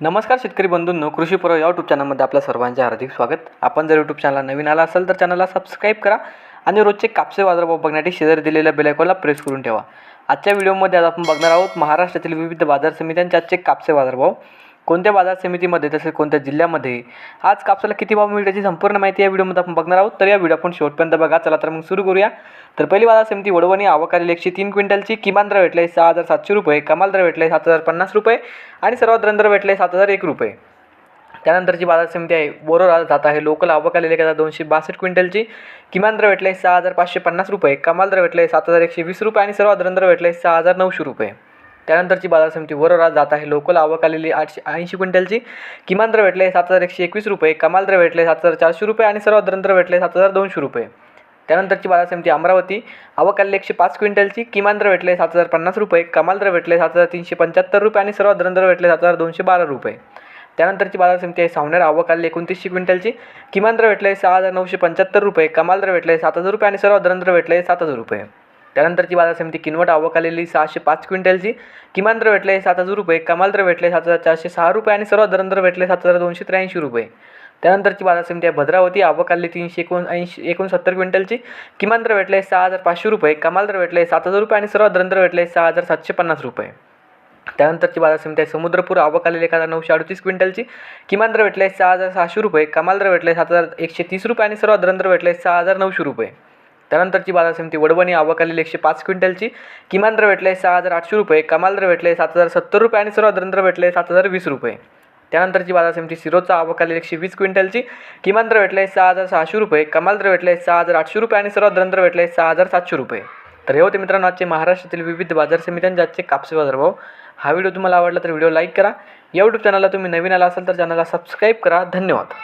नमस्कार शेतकरी बंधूंनो कृषी पर्व या यूट्यूब चॅनलमध्ये आपल्या सर्वांचे हार्दिक स्वागत. आपण जर यूट्यूब चॅनलला नवीन आला असाल तर चॅनलला सबस्क्राईब करा आणि रोजचे कापसे बाजारभाव बघण्यासाठी शेजारी दिलेल्या बेलायकॉनला प्रेस करून ठेवा. आजच्या व्हिडिओमध्ये आज आपण बघणार आहोत महाराष्ट्रातील विविध बाजार समित्यांचे आजचे कापसे बाजारभाव. कोणत्या बाजार समितीमध्ये तसेच कोणत्या जिल्ह्यामध्ये आज कापसाला किती भाव मिळेल याची संपूर्ण माहिती या व्हिडिओमध्ये आपण बघणार आहोत. तर या व्हिडिओ आपण शेवटपर्यंत बघा. चला तर मग सुरू करूया. तर पहिली बाजार समिती वडवणी आवक आलेली एकशे तीन क्विंटलची किमान दर भेटले सहा हजार सातशे रुपये कमाल दर भेटले सात हजार पन्नास रुपये आणि सर्वात दर भेटले सात हजार एक रुपये. त्यानंतरची बाजार समिती आहे बोरोरा जात आहे. लोकल आवक आलेली एक हजार दोनशे बासष्ट क्विंटलची किमान दर भेटले सहा हजार पाचशे पन्नास रुपये कमाल दर भेटले सात हजार एकशे वीस रुपये आणि सर्वात दर भेटले सहा हजार नऊशे रुपये. त्यानंतरची बाजार समिती वरोरा जात आहे. लोकल आवक आलेली आठशे ऐंशी क्विंटलची. किमान दर भेटले सात हजार एकशे एकवीस रुपये. कमाल दर भेटले सात हजार चारशे रुपये आणि सर्वात दर भेटले सात हजार दोनशे रुपये. त्यानंतरची बाजार समिती अमरावती. आवक आलेली एकशे पाच क्विंटलची. किमान दर भेटले सात हजार पन्नास रुपये. कमाल दर भेटले सात हजार तीनशे पंच्याहत्तर रुपये आणि सर्वात दर भेटले सात हजार दोनशे बारा रुपये. त्यानंतरची बाजार समिती आहे सावनेर. आवक आलेली एकोणतीसशे क्विंटलची. किमान दर भेटले सहा हजार नऊशे पंच्याहत्तर रुपये. कमाल दर भेटले सात हजार रुपये आणि सर्वात दर भेटले सात हजार रुपये. त्यानंतरची बाजार समिती किनवट आवक आलेली सहाशे पाच क्विंटलची. किमान दर भेटले सात हजार रुपये कमाल दर भेटले सात हजार चारशे सहा रुपये आणि सर्वात दर भेटले सात हजार दोनशे त्र्याऐंशी रुपये. त्यानंतरची बाजार समिती आहे भद्रावती आवक आलेली तीनशे एकोणऐंशी एकोणसत्तर क्विंटलची. किमान दर भेटले सहा हजार पाचशे रुपये कमाल दर भेटले सात हजार रुपये आणि सर्वात दर भेटले सहा हजार सातशे पन्नास रुपये. त्यानंतरची बाजार समिती आहे समुद्रपूर आवक आलेली एक हजार नऊशे अडतीस क्विंटलची. किमान दर भेटले सहा हजार सहाशे रुपये कमाल दर भेटले सात हजार एकशे तीस रुपये आणि सर्वात दर भेटले सहा हजार नऊशे रुपये. त्यानंतरची बाजार समिती वडवणी आवक आलेली एकशे पाच क्विंटलची. किमान दर भेटले सहा हजार आठशे रुपये कमाल दर भेटले सात हजार सत्तर रुपये आणि सर्वात दर भेटले सात हजार वीस रुपये. त्यानंतरची बाजार समिती सिरोचा आवक आलेली एकशे वीस क्विंटलची. किमान दर भेटले सहा हजार सहाशे रुपये कमाल दर भेटले सहा हजार आठशे रुपये आणि सर्वात दर भेटले सहा हजार सातशे रुपये. तर हे होते मित्रांनो आजचे महाराष्ट्रातील विविध बाजार समित्यांचे आजचे कापसे बाजारभाव हा व्हिडिओ तुम्हाला आवडला तर व्हिडिओ लाईक करा. या यूट्यूब चॅनलला तुम्ही नवीन आला असाल तर चॅनलला सबस्क्राईब करा. धन्यवाद.